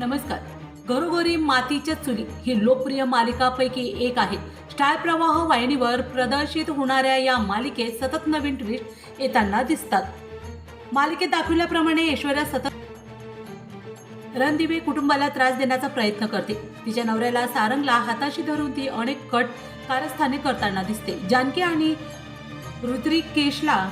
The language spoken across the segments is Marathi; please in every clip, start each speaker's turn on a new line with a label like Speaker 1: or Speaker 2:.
Speaker 1: नमस्कार. घरोघरी मातीच्या चुली ही लोकप्रिय मालिकापैकी एक आहे. स्टार प्रवाह वाहिनीवर प्रदर्शित होणाऱ्या या मालिकेत सतत नवीन ट्विस्ट येताना दिसतात. मालिकेत दाखवल्याप्रमाणे ऐश्वर्या सतत रणदिवे कुटुंबाला त्रास देण्याचा प्रयत्न करते. तिच्या नवऱ्याला सारंगला हाताशी धरून ती अनेक कट कारस्थाने करताना दिसते. जानकी आणि ऋत्रिकेशला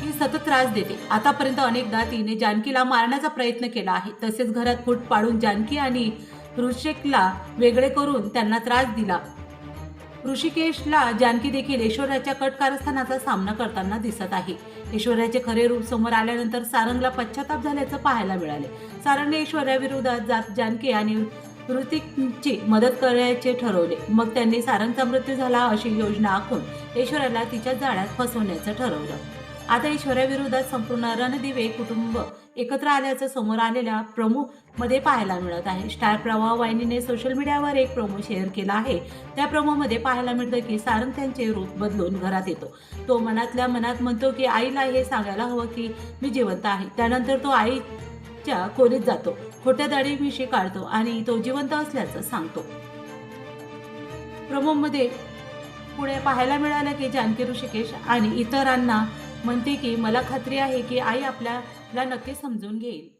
Speaker 1: ही सतत त्रास देते. आतापर्यंत अनेकदा तिने जानकीला मारण्याचा प्रयत्न केला आहे. तसेच घरात फूट पाडून जानकी आणि ऋषिकला वेगळे करून त्यांना त्रास दिला. ऋषिकेशला जानकी देखील ऐश्वर्याच्या कट कारस्थानाचा सामना करताना दिसत आहे. ऐश्वर्याचे खरे रूप समोर आल्यानंतर सारंगला पश्चाताप झाल्याचं पाहायला मिळाले. सारंगने ऐश्वर्याविरोधात जात जानकी आणि ऋतिकची मदत करायचे ठरवले. मग त्यांनी सारंगचा मृत्यू झाला अशी योजना आखून ऐश्वर्याला तिच्या जाळ्यात फसवण्याचं ठरवलं. आता ऐश्वर्याविरोधात संपूर्ण रणदिवे कुटुंब एकत्र आल्याचं समोर आलेल्या प्रोमो मध्ये पाहायला मिळत आहे. स्टार प्रवाह वाहिनीने सोशल मीडियावर एक प्रोमो शेअर केला आहे. त्या प्रोमोमध्ये पाहायला मिळतं की सारंग त्यांचे रूप बदलून घरात येतो. तो मनातल्या मनात म्हणतो की आईला हे सांगायला हवं की मी जिवंत आहे. त्यानंतर तो आईच्या खोलीत जातो. खोट्या दाढी मिशी काढतो आणि तो जिवंत असल्याचं सांगतो. प्रोमोमध्ये पुढे पाहायला मिळालं की जानकी ऋषिकेश आणि इतरांना म्हणते की मला खात्री आहे की आई आपल्याला नक्की समजून घेईल.